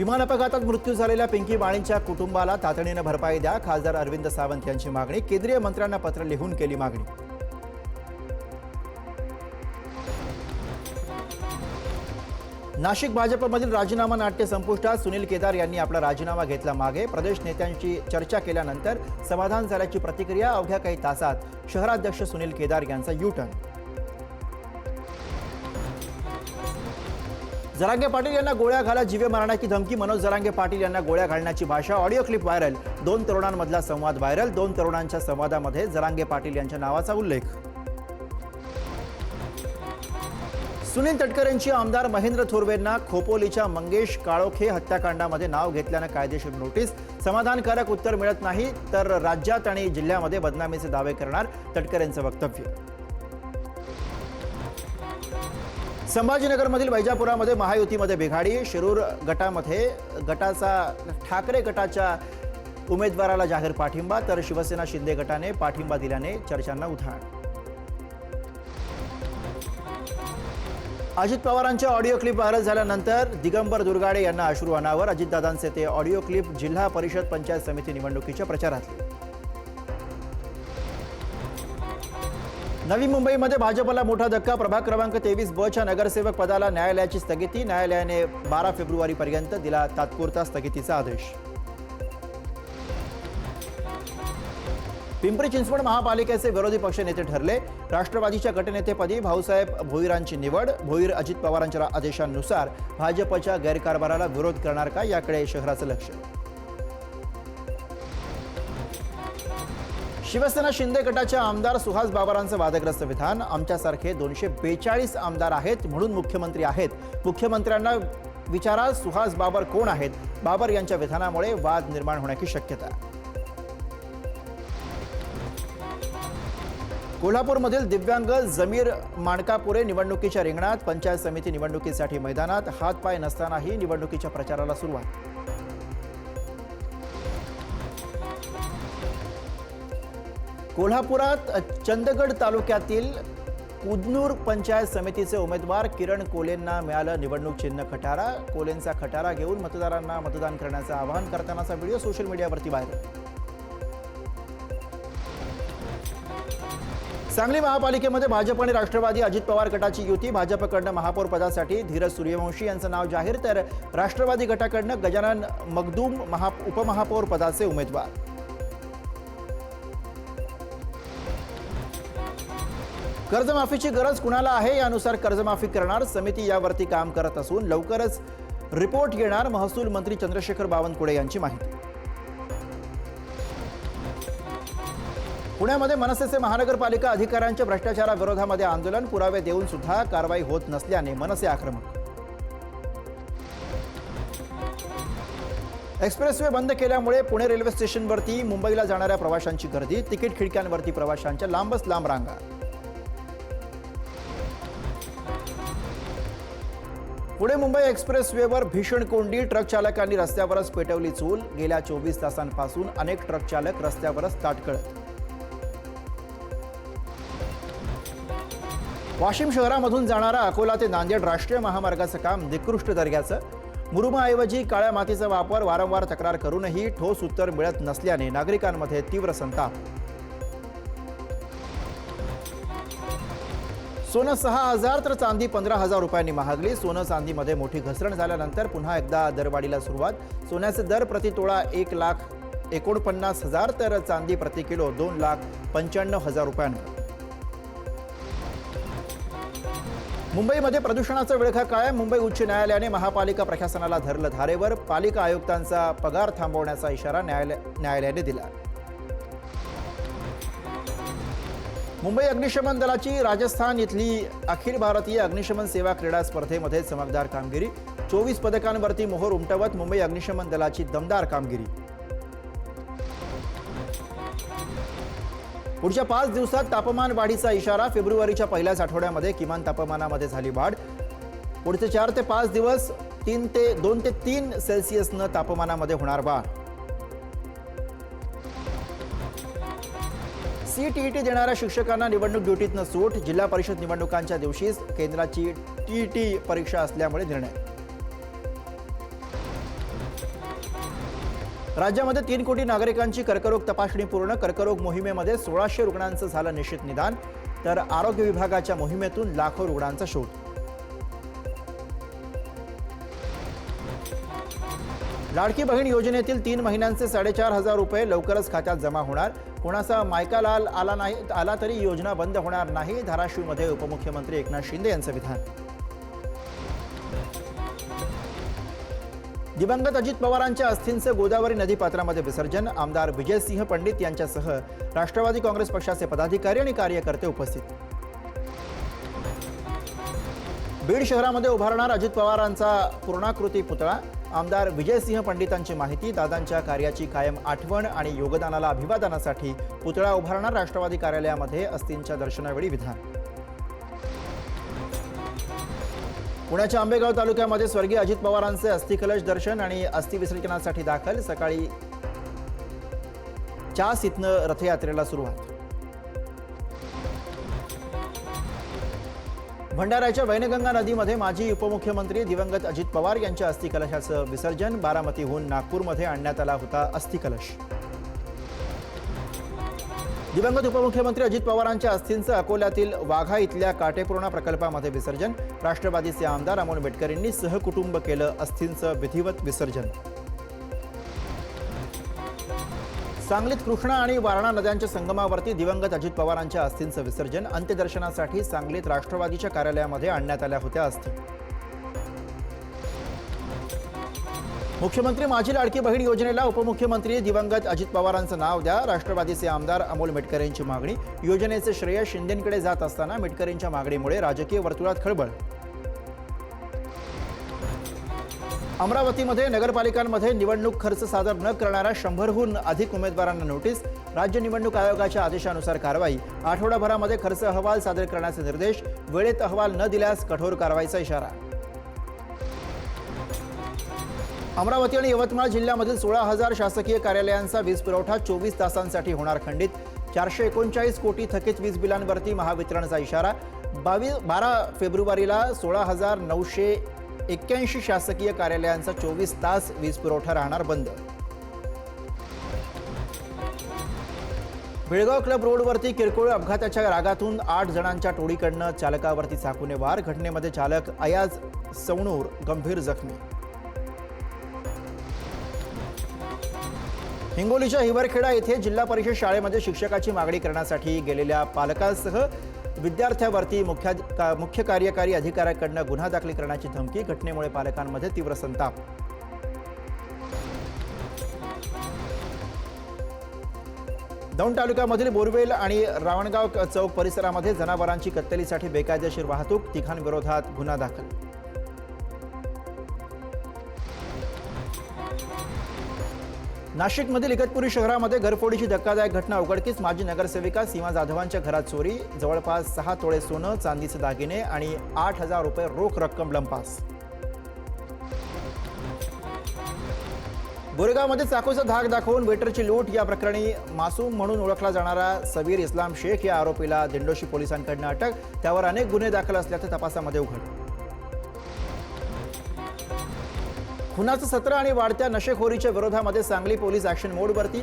विमान अपघातात मृत्यू झालेल्या पिंकी माळींच्या कुटुंबाला तातडीनं भरपाई द्या. खासदार अरविंद सावंत यांची मागणी. केंद्रीय मंत्र्यांना पत्र लिहून केली मागणी. नाशिक भाजपमधील राजीनामा नाट्य संपुष्टात सुनील केदार यांनी आपला राजीनामा घेतला मागे. प्रदेश नेत्यांची चर्चा केल्यानंतर समाधान झाल्याची प्रतिक्रिया अवघ्या काही तासात शहराध्यक्ष सुनील केदार यांचा युटर्न. जरांगे पाटील यांना गोळ्या घाला जीवे मारण्याची धमकी मनोज जरांगे पाटील यांना गोळ्या घालण्याची भाषा ऑडिओ क्लिप व्हायरल. दोन तरुणांमधला संवाद व्हायरल. दोन तरुणांच्या संवादामध्ये जरांगे पाटील यांच्या नावाचा उल्लेख. सुनील तटकरेंची आमदार महेंद्र थोरवेंना खोपोलीच्या मंगेश काळोखे हत्याकांडामध्ये नाव घेतल्यानं कायदेशीर नोटीस. समाधानकारक उत्तर मिळत नाही तर राज्यात आणि जिल्ह्यामध्ये बदनामीचे दावे करणार तटकरेंचं वक्तव्य. संभाजीनगरमधील वैजापुरामध्ये महायुतीमध्ये बिघाडी शिरूर गटामध्ये गटाचा ठाकरे गटाच्या उमेदवाराला जाहीर पाठिंबा तर शिवसेना शिंदे गटाने पाठिंबा दिल्याने चर्चांना उधाण. अजित पवारांच्या ऑडिओ क्लिप व्हायरल झाल्यानंतर दिगंबर दुर्गाडे यांना अश्रू अनावर. अजितदादांचे ते ऑडिओ क्लिप जिल्हा परिषद पंचायत समिती निवडणुकीच्या प्रचारातले. नवी मुंबईमध्ये भाजपला मोठा धक्का. प्रभाग क्रमांक तेवीस ब च्या नगरसेवक पदाला न्यायालयाची स्थगिती. न्यायालयाने बारा फेब्रुवारीपर्यंत दिला तात्पुरता स्थगितीचा आदेश. पिंपरी चिंचवड महापालिकेचे विरोधी पक्षनेते ठरले. राष्ट्रवादीच्या गटनेतेपदी भाऊसाहेब भोईरांची निवड. भोईर अजित पवारांच्या आदेशांनुसार भाजपच्या गैरकारभाराला विरोध करणार का? याकडे शहराचं लक्ष शिवसेना शिंदे गटाच्या आमदार सुहास बाबरांचं वादग्रस्त विधान. आमच्यासारखे दोनशे बेचाळीस आमदार आहेत म्हणून मुख्यमंत्री आहेत. मुख्यमंत्र्यांना विचारा सुहास बाबर कोण आहेत? बाबर यांच्या विधानामुळे वाद निर्माण होण्याची शक्यता कोल्हापूरमधील दिव्यांग जमीर माणकापुरे निवडणुकीच्या रिंगणात पंचायत समिती निवडणुकीसाठी मैदानात हातपाय नसतानाही निवडणुकीच्या प्रचाराला सुरुवात कोल्हापुरात चंदगड तालुक्यातील कुदनूर पंचायत समितीचे उमेदवार किरण कोलेंना मिळालं निवडणूक चिन्ह खटारा. कोलेंचा खटारा घेऊन मतदारांना मतदान करण्याचं आवाहन करतानाचा व्हिडिओ सोशल मीडियावरती बाहेर सांगली महापालिकेमध्ये भाजप आणि राष्ट्रवादी अजित पवार गटाची युती. भाजपकडनं महापौर पदासाठी धीरज सूर्यवंशी यांचं नाव जाहीर तर राष्ट्रवादी गटाकडनं गजानन मगदूम महा उपमहापौर पदाचे उमेदवार. कर्जमाफीची गरज कुणाला आहे? यानुसार कर्जमाफी करणार समिती यावरती काम करत असून लवकरच रिपोर्ट येणार महसूल मंत्री चंद्रशेखर बावनकुळे यांची माहिती. पुण्यामध्ये मनसेचे महानगरपालिका अधिकाऱ्यांच्या भ्रष्टाचाराविरोधामध्ये आंदोलन पुरावे देऊन सुद्धा कारवाई होत नसल्याने मनसे आक्रमक. एक्सप्रेसवे बंद केल्यामुळे पुणे रेल्वे स्टेशनवरती मुंबईला जाणाऱ्या प्रवाशांची गर्दी तिकीट खिडक्यांवरती प्रवाशांच्या लांबच लांब रांगा. पुणे मुंबई एक्सप्रेसवेवर भीषण कोंडी. ट्रक चालकांनी रस्त्यावरच पेटवली चूल. गेल्या चोवीस तासांपासून अनेक ट्रक चालक रस्त्यावरच ताटकळत. वाशिम शहरामधून जाणारा अकोला ते नांदेड राष्ट्रीय महामार्गाचं काम निकृष्ट दर्जाचं मुरुमाऐवजी काळ्या मातीचा वापर वारंवार तक्रार करूनही ठोस उत्तर मिळत नसल्याने नागरिकांमध्ये तीव्र संताप. सोनं सहा हजार तर चांदी पंधरा हजार रुपयांनी महागली. सोनं चांदीमध्ये मोठी घसरण झाल्यानंतर पुन्हा एकदा दरवाढीला सुरुवात. सोन्याचे दर प्रति तोळा एक लाख एकोणपन्नास हजार तर चांदी प्रति किलो दोन लाख पंच्याण्णव हजार रुपयांवर मुंबईमध्ये प्रदूषणाचा विळखा कायम. मुंबई उच्च न्यायालयाने महापालिका प्रशासनाला धरलं धारेवर. पालिका आयुक्तांचा पगार थांबवण्याचा इशारा न्यायालय न्यायालयाने दिला. मुंबई अग्निशमन दलाची राजस्थान इथली अखिल भारतीय अग्निशमन सेवा क्रीडा स्पर्धेमध्ये चमकदार कामगिरी. चोवीस पदकांवरती मोहर उमटवत मुंबई अग्निशमन दलाची दमदार कामगिरी. पुढच्या पाच दिवसात तापमान वाढीचा इशारा फेब्रुवारीच्या पहिल्याच आठवड्यामध्ये किमान तापमानामध्ये झाली वाढ. पुढचे चार ते पाच दिवस तीन ते दोन ते तीन सेल्सिअसनं तापमानामध्ये होणार वाढ. सीटीईटी देणाऱ्या शिक्षकांना निवडणूक ड्युटीतनं सूट जिल्हा परिषद निवडणुकांच्या दिवशीच केंद्राची टीईटी परीक्षा असल्यामुळे निर्णय. राज्यामध्ये तीन कोटी नागरिकांची कर्करोग तपासणी पूर्ण कर्करोग मोहिमेमध्ये सोळाशे रुग्णांचं झालं निश्चित निदान तर आरोग्य विभागाच्या मोहिमेतून लाखो रुग्णांचा शोध. लाडकी बहीण योजनेतील तीन महिन्यांचे साडेचार हजार रुपये लवकरच खात्यात जमा होणार. कोणाचा मायका लाल आला नाही आला तरी योजना बंद होणार नाही धाराशिवमध्ये उपमुख्यमंत्री एकनाथ शिंदे यांचं विधान. दिवंगत अजित पवारांच्या अस्थींचं गोदावरी नदीपात्रामध्ये विसर्जन आमदार विजयसिंह पंडित यांच्यासह राष्ट्रवादी काँग्रेस पक्षाचे पदाधिकारी आणि कार्यकर्ते उपस्थित बीड शहरामध्ये उभारणार अजित पवारांचा पूर्णाकृती पुतळा. आमदार विजयसिंह पंडितांची माहिती दादांच्या कार्याची कायम आठवण आणि योगदानाला अभिवादनासाठी पुतळा उभारणार राष्ट्रवादी कार्यालयामध्ये अस्थींच्या दर्शनावेळी विधान. पुण्याच्या आंबेगाव तालुक्यामध्ये स्वर्गीय अजित पवारांचे अस्थिकलश दर्शन आणि अस्थि विसर्जनासाठी दाखल. सकाळी चास इथनं रथयात्रेला सुरुवात. भंडाऱ्याच्या वैनगंगा नदीमध्ये माजी उपमुख्यमंत्री दिवंगत अजित पवार यांच्या अस्थिकलशाचं विसर्जन बारामतीहून नागपूरमध्ये आणण्यात आला होता अस्थिकलश. दिवंगत उपमुख्यमंत्री अजित पवारांच्या अस्थींचं अकोल्यातील वाघा इथल्या काटेपूर्णा प्रकल्पामध्ये विसर्जन. राष्ट्रवादीचे आमदार अमोल मेटकरींनी सहकुटुंब केलं अस्थींचं विधिवत विसर्जन. सांगलीत कृष्णा आणि वारणा नद्यांच्या संगमावरती दिवंगत अजित पवारांच्या अस्थींचं विसर्जन अंत्यदर्शनासाठी सांगलीत राष्ट्रवादीच्या कार्यालयामध्ये आणण्यात आल्या होत्या अस्थी मुख्यमंत्री माझी लाडकी बहीण योजनेला उपमुख्यमंत्री दिवंगत अजित पवारांचं नाव द्या. राष्ट्रवादीचे आमदार अमोल मेटकरेंची मागणी. योजनेचे श्रेय शिंदेंकडे जात असताना मेटकरेंच्या मागणीमुळे राजकीय वर्तुळात खळबळ. अमरावतीमध्ये नगरपालिकांमध्ये निवडणूक खर्च सादर न करणाऱ्या शंभरहून अधिक उमेदवारांना नोटीस राज्य निवडणूक आयोगाच्या आदेशानुसार कारवाई. आठवडाभरामध्ये खर्च अहवाल सादर करण्याचे निर्देश वेळेत अहवाल न दिल्यास कठोर कारवाईचा इशारा. अमरावती आणि यवतमाळ जिल्ह्यामधील सोळा हजार शासकीय कार्यालयांचा वीज पुरवठा चोवीस तासांसाठी होणार खंडित. चारशे एकोणचाळीस कोटी थकीत वीज बिलांवरती महावितरणचा इशारा. बावीस बारा फेब्रुवारीला सोळा हजार नऊशे एक्क्याऐंशी शासकीय कार्यालयांचा चोवीस तास वीज पुरवठा राहणार बंद. बेळगाव क्लब रोडवरती किरकोळ अपघाताच्या रागातून आठ जणांच्या टोळीकडनं चालकावरती चाकूने वार. घटनेमध्ये चालक अयाज सवणूर गंभीर जखमी. हिंगोलीच्या हिवरखेडा येथे जिल्हा परिषद शाळेमध्ये शिक्षकाची मागणी करण्यासाठी गेलेल्या पालकांसह विद्यार्थ्यावरती मुख्या का- मुख्य कार्यकारी अधिकाऱ्याकडनं गुन्हा दाखल करण्याची धमकी घटनेमुळे पालकांमध्ये तीव्र संताप. दौंड तालुक्यामधील बोरवेल आणि रावणगाव चौक परिसरामध्ये जनावरांची कत्तलीसाठी बेकायदेशीर वाहतूक तिघांविरोधात गुन्हा दाखल. नाशिकमधील इगतपुरी शहरामध्ये घरफोडीची धक्कादायक घटना उघडकीस माजी नगरसेविका सीमा जाधवांच्या घरात चोरी जवळपास सहा तोळे सोनं चांदीचे दागिने आणि आठ हजार रुपये रोख रक्कम लंपास. गोरेगावमध्ये चाकूचा धाक दाखवून वेटरची लूट या प्रकरणी मासूम म्हणून ओळखला जाणारा सबीर इस्लाम शेख या आरोपीला दिंडोशी पोलिसांकडनं अटक त्यावर अनेक गुन्हे दाखल असल्याचं तपासामध्ये उघड. खुनाचं सत्र आणि वाढत्या नशेखोरीच्या विरोधामध्ये सांगली पोलीस ऍक्शन मोडवरती.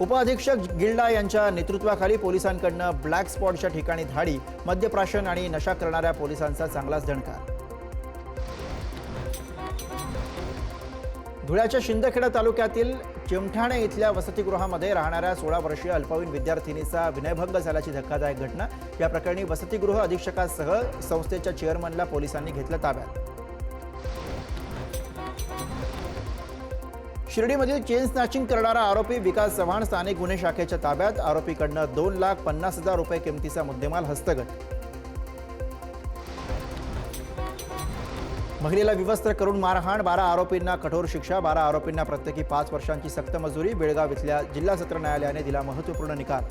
उपअधीक्षक गिल्डा यांच्या नेतृत्वाखाली पोलिसांकडनं ब्लॅक स्पॉटच्या ठिकाणी धाडी मद्यप्राशन आणि नशा करणाऱ्या पोलिसांचा चांगलाच दणकार धुळ्याच्या शिंदखेडा तालुक्यातील चिमठाणे इथल्या वसतिगृहामध्ये राहणाऱ्या सोळा वर्षीय अल्पवयीन विद्यार्थिनीचा विनयभंग झाल्याची धक्कादायक घटना. या प्रकरणी वसतिगृह अधीक्षकासह संस्थेच्या चेअरमनला पोलिसांनी घेतलं ताब्यात. शिर्डीमधील चेन स्नॅचिंग करणारा आरोपी विकास चव्हाण स्थानिक गुन्हे शाखेच्या ताब्यात. आरोपीकडनं दोन लाख पन्नास हजार रुपये किमतीचा मुद्देमाल हस्तगत. महिलेला विवस्त्र करून मारहाण बारा आरोपींना कठोर शिक्षा बारा आरोपींना प्रत्येकी पाच वर्षांची सक्त मजुरी बेळगाव इथल्या जिल्हा सत्र न्यायालयाने दिला महत्त्वपूर्ण निकाल.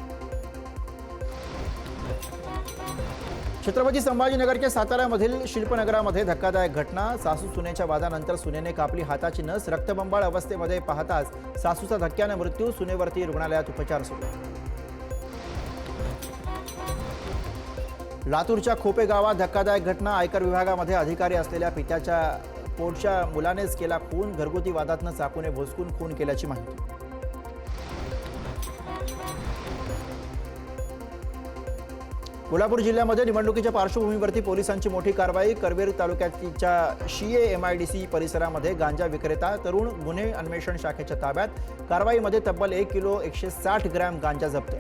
छत्रपती संभाजीनगरच्या साताऱ्यामधील शिल्पनगरामध्ये धक्कादायक घटना. सासू सुनेच्या वादानंतर सुनेने कापली हाताची नस. रक्तबंबाळ अवस्थेमध्ये पाहताच सासूचा धक्क्याने मृत्यू. सुनेवरती रुग्णालयात उपचार सुरू. लातूरच्या खोपे गावात धक्कादायक घटना. आयकर विभागामध्ये अधिकारी असलेल्या पित्याच्या पोटच्या मुलानेच केला खून. घरगुती वादातनं चाकूने भोसकून खून केल्याची माहिती. कोल्हापूर जिल्ह्यामध्ये निवडणुकीच्या पार्श्वभूमीवरती पोलिसांची मोठी कारवाई. करवेर तालुक्याच्या शिए सी परिसरामध्ये गांजा विक्रेता तरुण गुन्हे अन्वेषण शाखेच्या ताब्यात. कारवाईमध्ये तब्बल एक किलो एकशे साठ ग्रॅम गांजा जप्त.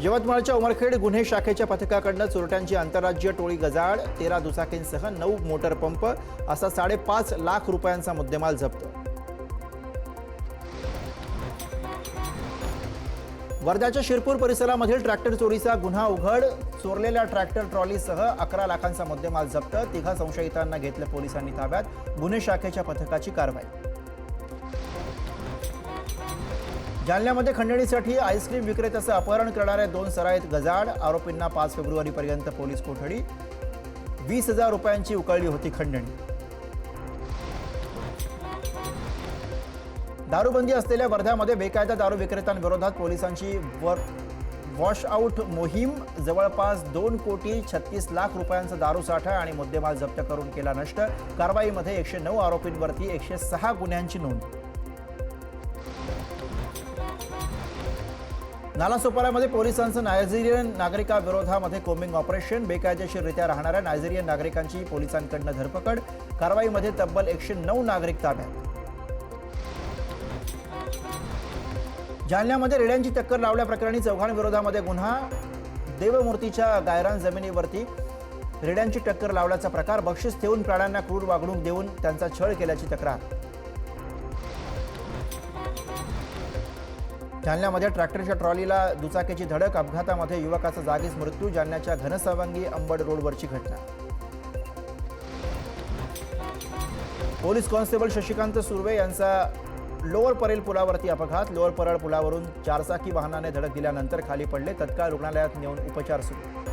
यवतमाळच्या उमरखेड गुन्हे शाखेच्या पथकाकडनं चोरट्यांची आंतरराज्य टोळी गजाड तेरा दुचाकींसह नऊ मोटरपंप असा साडेपाच लाख रुपयांचा मुद्देमाल जप्त. वर्ध्याच्या शिरपूर परिसरामधील ट्रॅक्टर चोरीचा गुन्हा उघड. चोरलेल्या ट्रॅक्टर ट्रॉलीसह अकरा लाखांचा मुद्देमाल जप्त. तिघा संशयितांना घेतलं पोलिसांनी ताब्यात. गुन्हे शाखेच्या पथकाची कारवाई. जालन्यामध्ये खंडणीसाठी आईस्क्रीम विक्रेत्याचं अपहरण करणाऱ्या दोन सराईत गजाड आरोपींना पाच फेब्रुवारीपर्यंत पोलीस कोठडी. वीस हजार रुपयांची उकळली होती खंडणी. दारूबंदी असलेल्या वर्ध्यामध्ये बेकायदा दारू विक्रेत्यांविरोधात पोलिसांची वर वॉश आऊट मोहीम. जवळपास दोन कोटी छत्तीस लाख रुपयांचा दारूसाठा आणि मुद्देमाल जप्त करून केला नष्ट. कारवाईमध्ये एकशे नऊ आरोपींवरती एकशे सहा गुन्ह्यांची नोंद. नालासोपाऱ्यामध्ये पोलिसांचं नायजेरियन नागरिकाविरोधामध्ये कोम्बिंग ऑपरेशन. बेकायदेशीररित्या राहणाऱ्या नायजेरियन नागरिकांची पोलिसांकडनं धरपकड. कारवाईमध्ये तब्बल एकशे नऊ नागरिक ताब्यात. जालन्यामध्ये रेड्यांची टक्कर लावल्याप्रकरणी चौघांविरोधामध्ये गुन्हा. देवमूर्तीच्या गायरान जमिनीवरती रेड्यांची टक्कर लावल्याचा प्रकार बक्षीस ठेवून प्राण्यांना क्रूर वागणूक देऊन त्यांचा छळ केल्याची तक्रार. जालन्यामध्ये ट्रॅक्टरच्या ट्रॉलीला दुचाकीची धडक अपघातामध्ये युवकाचा जागीच मृत्यू जालन्याच्या घनसावंगी अंबड रोडवरची घटना. पोलीस कॉन्स्टेबल शशिकांत सुर्वे यांचा लोअर परेल पुलावरती अपघात. लोअर परळ पुलावरून चारचाकी वाहनाने धडक दिल्यानंतर खाली पडले. तत्काळ रुग्णालयात नेऊन उपचार सुरू.